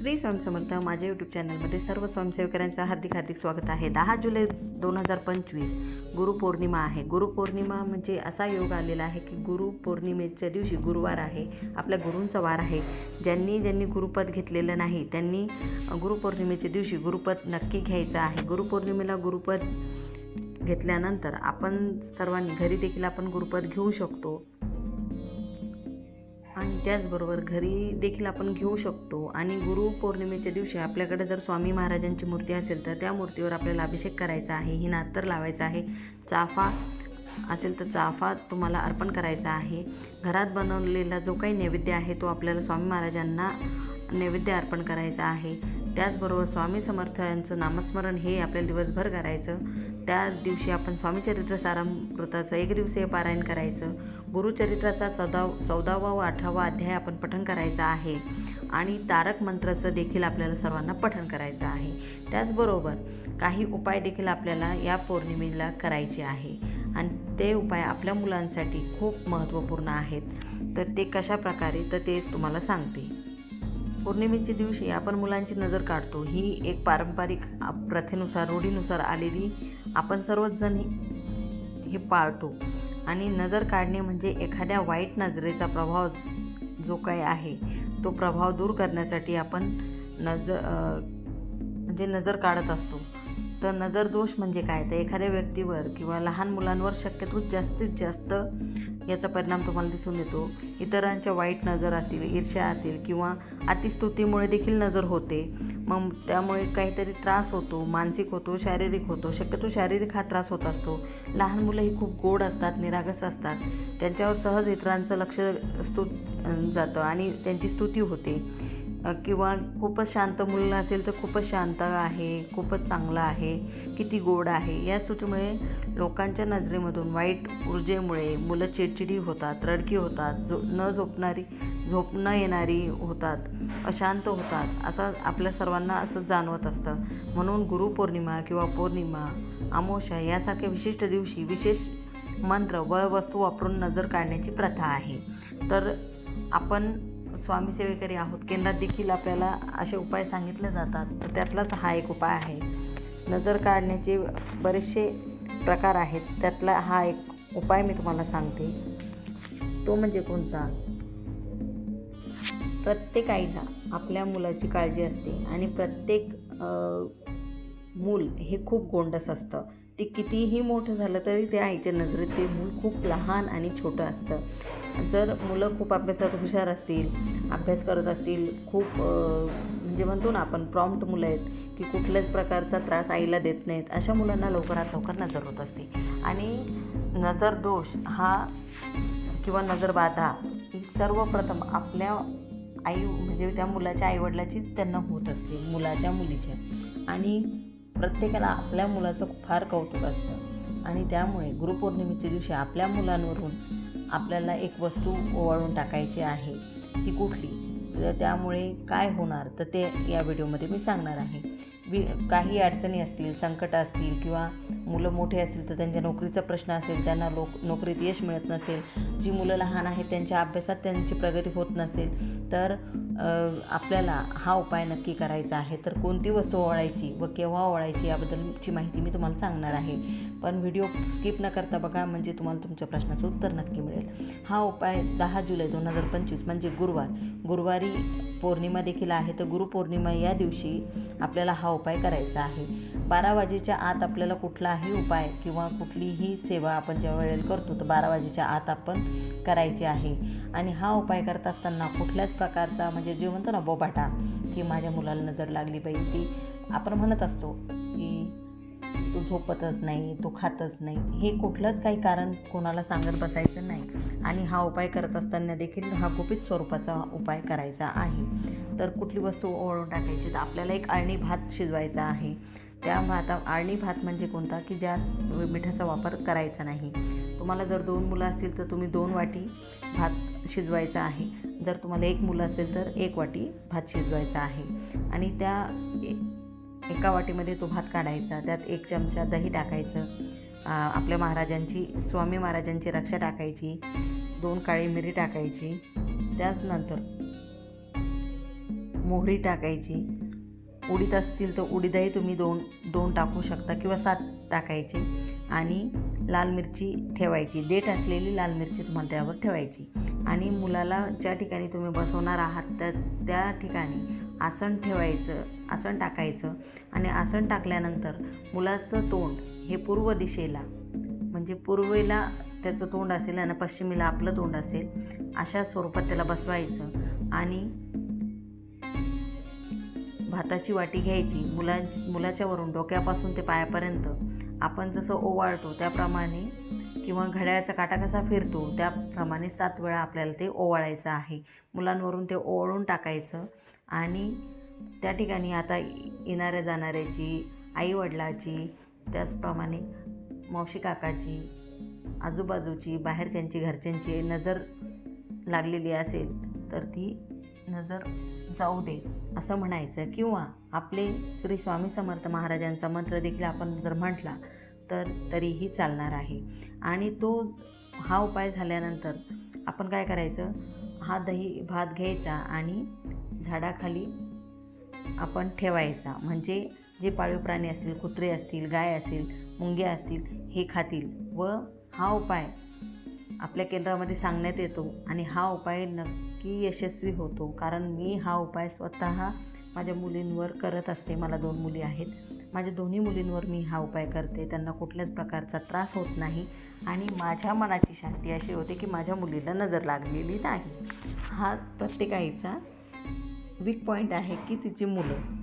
श्री स्वयंसमर्थ माझ्या यूट्यूब चॅनलमध्ये सर्व स्वयंसेवकांचं हार्दिक हार्दिक स्वागत आहे. दहा जुलै दोन हजार पंचवीस गुरुपौर्णिमा आहे. गुरुपौर्णिमा म्हणजे असा योग आलेला आहे की गुरुपौर्णिमेच्या दिवशी गुरुवार आहे आपल्या गुरूंचा वार आहे. ज्यांनी ज्यांनी गुरुपद घेतलेलं नाही त्यांनी गुरुपौर्णिमेच्या दिवशी गुरुपद नक्की घ्यायचं आहे. गुरुपौर्णिमेला गुरुपद घेतल्यानंतर आपण सर्वांनी घरी देखील आपण गुरुपद घेऊ शकतो. आणि त्याचबरोबर घरी देखील आपण घेऊ शकतो. आणि गुरुपौर्णिमेच्या दिवशी आपल्याकडे जर स्वामी महाराजांची मूर्ती असेल तर त्या मूर्तीवर आपल्याला अभिषेक करायचा आहे ही नातर लावायचा आहे चाफा असेल तर चाफा तुम्हाला अर्पण करायचा आहे. घरात बनवलेला जो काही नैवेद्य आहे तो आपल्याला स्वामी महाराजांना नैवेद्य अर्पण करायचा आहे. त्याचबरोबर स्वामी समर्थ यांचं नामस्मरण हे आपल्याला दिवसभर करायचं. त्या दिवशी आपण स्वामीचरित्र सारामृताचं एक दिवसीय पारायण करायचं. गुरुचरित्राचा चौदा चौदावा व अठरावा अध्याय आपण पठण करायचा आहे. आणि तारक मंत्राचं देखील आपल्याला सर्वांना पठण करायचं आहे. त्याचबरोबर काही उपाय देखील आपल्याला या पौर्णिमेला करायचे आहे. आणि ते उपाय आपल्या मुलांसाठी खूप महत्त्वपूर्ण आहेत. तर ते कशा प्रकारे तर तेच तुम्हाला सांगते. पौर्णिमेच्या दिवशी आपण मुलांची नजर काढतो. ही एक पारंपरिक प्रथेनुसार रूढीनुसार आलेली आपण सर्वचजण हे पाळतो. आणि नजर काढणे म्हणजे एखाद्या वाईट नजरेचा प्रभाव जो काही आहे तो प्रभाव दूर करण्यासाठी आपण नजर म्हणजे नजर काढत असतो. तर नजर दोष म्हणजे काय? तर एखाद्या व्यक्तीवर किंवा लहान मुलांवर शक्यतो जास्तीत जास्त याचा परिणाम तुम्हाला दिसून येतो. इतरांच्या वाईट नजर असेल ईर्ष्या असेल किंवा अतिस्तुतीमुळे देखील नजर होते. मग त्यामुळे काहीतरी त्रास होतो मानसिक होतो शारीरिक होतो. शक्यतो शारीरिक हा त्रास होत असतो. लहान मुलं ही खूप गोड असतात निरागस असतात. त्यांच्यावर सहज इतरांचं लक्ष स्तु जातं आणि त्यांची स्तुती होते. किंवा खूपच शांत मुलं असेल तर खूपच शांत आहे खूपच चांगलं आहे किती गोड आहे या स्तुतीमुळे लोकांच्या नजरेमधून वाईट ऊर्जेमुळे मुलं चिडचिडी होतात रडकी होतात झो न झोपणारी झोप न येणारी होतात अशांत होतात असं आपल्या सर्वांना असं जाणवत असतं. म्हणून गुरुपौर्णिमा किंवा पौर्णिमा अमावस्या यासारख्या विशिष्ट दिवशी विशेष मंत्र व वस्तू वापरून नजर काढण्याची प्रथा आहे. तर आपण स्वामी सेवेकरी आहोत. केंद्रात देखील आपल्याला असे उपाय सांगितले जातात. तर त्यातलाच हा एक उपाय आहे. नजर काढण्याचे बरेचसे प्रकार आहेत. त्यातला हा एक उपाय मी तुम्हाला सांगते. तो म्हणजे कोणता? प्रत्येक आईला आपल्या मुलाची काळजी असते आणि प्रत्येक मूल हे खूप गोंडस असतं. ते कितीही मोठं झालं तरी त्या आईच्या नजरेत ते मूल खूप लहान आणि छोटं असतं. जर मुलं खूप अभ्यासात हुशार असतील अभ्यास करत असतील खूप म्हणजे म्हणतो ना आपण प्रॉम्प्ट मुलं आहेत की कुठल्याच प्रकारचा त्रास आईला देत नाहीत अशा मुलांना लवकरात लवकर नजर होत असते. आणि नजर दोष हा किंवा नजरबाधा ही सर्वप्रथम आपल्या आई म्हणजे त्या मुलाच्या आईवडिलाचीच त्यांना होत असते मुलाच्या मुलीच्या. आणि प्रत्येकाला आपल्या मुलाचं फार कौतुक असतं. आणि त्यामुळे गुरुपौर्णिमेच्या दिवशी आपल्या मुलांवरून आपल्याला एक वस्तू ओवाळून टाकायची आहे ती कुठली? तर त्यामुळे काय होणार? तर ते या व्हिडिओमध्ये मी सांगणार आहे. वि काही अडचणी असतील संकट असतील किंवा मुलं मोठे असतील तर त्यांच्या नोकरीचा प्रश्न असेल त्यांना लोक नोकरीत यश मिळत नसेल जी मुलं लहान आहेत त्यांच्या अभ्यासात त्यांची प्रगती होत नसेल तर आपल्याला हा उपाय नक्की करायचा आहे. तर कोणती वस्तू ओळायची व केव्हा ओळायची याबद्दलची माहिती मी तुम्हाला सांगणार आहे. पण व्हिडिओ स्किप न करता बघा म्हणजे तुम्हाला तुमच्या प्रश्नाचं उत्तर नक्की मिळेल. हा उपाय दहा जुलै दोन हजार पंचवीस म्हणजे गुरुवार. गुरुवारी पौर्णिमा देखील आहे तर गुरुपौर्णिमा या दिवशी आपल्याला हा उपाय करायचा आहे. बारा वाजेच्या आत आपल्याला कुठलाही उपाय किंवा कुठलीही सेवा आपण ज्या वेळेला करतो तर बारा वाजेच्या आत आपण करायची आहे. आणि हा उपाय करत असताना कुठल्याच प्रकारचा म्हणजे जे म्हणतो ना बोबाटा की माझ्या मुलाला नजर लागली पाहिजे ती आपण म्हणत असतो की तू झोपतच नाही तू खातच नाही. हे कुठलंच काही कारण कोणाला सांगत बसायचं नाही. आणि हा उपाय करत असताना देखील हा गुपित स्वरूपाचा उपाय करायचा आहे. तर कुठली वस्तू ओळून टाकायची? तर आपल्याला एक अळणी भात शिजवायचा आहे. त्या भाता आळणी भात म्हणजे कोणता? की ज्यात मिठाचा वापर करायचा नाही. तुम्हाला जर दोन मुलं असतील तर तुम्ही दोन वाटी भात शिजवायचा आहे. जर तुम्हाला एक मुलं असेल तर एक वाटी भात शिजवायचा आहे. आणि त्या एका वाटीमध्ये तो भात काढायचा. त्यात एक चमचा दही टाकायचं. आपल्या महाराजांची स्वामी महाराजांची रक्षा टाकायची. दोन काळी मिरी टाकायची. त्याचनंतर मोहरी टाकायची. उडीद असतील तर उडीदही तुम्ही दोन दोन टाकू शकता किंवा सात टाकायचे आणि लाल मिरची ठेवायची. देठ असलेली लाल मिरची तुम्हाला त्यावर ठेवायची. आणि मुलाला ज्या ठिकाणी तुम्ही बसवणार आहात त्या त्या ठिकाणी आसन ठेवायचं आसन टाकायचं आणि आसन टाकल्यानंतर मुलाचं तोंड हे पूर्व दिशेला म्हणजे पूर्वेला त्याचं तोंड असेल आणि पश्चिमेला आपलं तोंड असेल अशा स्वरूपात त्याला बसवायचं आणि भाताची वाटी घ्यायची मुलां मुलाच्या वरून डोक्यापासून ते पायापर्यंत. आपण जसं ओवाळतो त्याप्रमाणे किंवा घड्याळाचा काटा कसा फिरतो त्याप्रमाणे सात वेळा आपल्याला ते ओवाळायचं आहे. मुलांवरून ते ओवाळून टाकायचं आणि त्या ठिकाणी आता येणाऱ्या जाणाऱ्याची आईवडिलाची त्याचप्रमाणे मावशी काकाची आजूबाजूची बाहेरच्यांची घरच्यांची नजर लागलेली असेल तर ती नजर जाऊ दे असं म्हणायचं. किंवा आपले श्री स्वामी समर्थ महाराजांचा मंत्र देखील आपण जर म्हटला तर तरीही चालणार आहे. आणि तो हा उपाय झाल्यानंतर आपण काय करायचं? हा दही भात घ्यायचा आणि झाडाखाली आपण ठेवायचा. म्हणजे जे पाळीव प्राणी असतील कुत्रे असतील गाय असतील मुंग्या असतील हे खातील. व हा उपाय आपल्या केंद्रामध्ये सांगण्यात येतो आणि हा उपाय नक्की यशस्वी होतो. कारण मी हा उपाय स्वतः माझ्या मुलींवर करत असते. मला दोन मुली आहेत. माझ्या दोन्ही मुलींवर मी हा उपाय करते. त्यांना कुठल्याच प्रकारचा त्रास होत नाही. आणि माझ्या मनाची शांती अशी होते की माझ्या मुलीला नजर लागलेली नाही. हा प्रत्येकाईचा वीक पॉईंट आहे की तिची मुलं.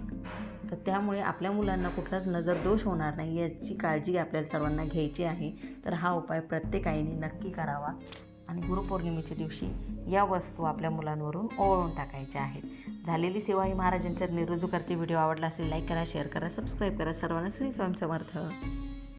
तर त्यामुळे आपल्या मुलांना कुठलाच नजर दोष होणार नाही याची काळजी आपल्याला सर्वांना घ्यायची आहे. तर हा उपाय प्रत्येक आईने नक्की करावा. आणि गुरुपौर्णिमेच्या दिवशी या वस्तू आपल्या मुलांवरून ओळून टाकायच्या आहेत. झालेली सेवा ही महाराजांच्या निरुजू करते. व्हिडिओ आवडला असेल लाईक करा शेअर करा सबस्क्राईब करा. सर्वांना श्री स्वयंसमर्थ समर्थ.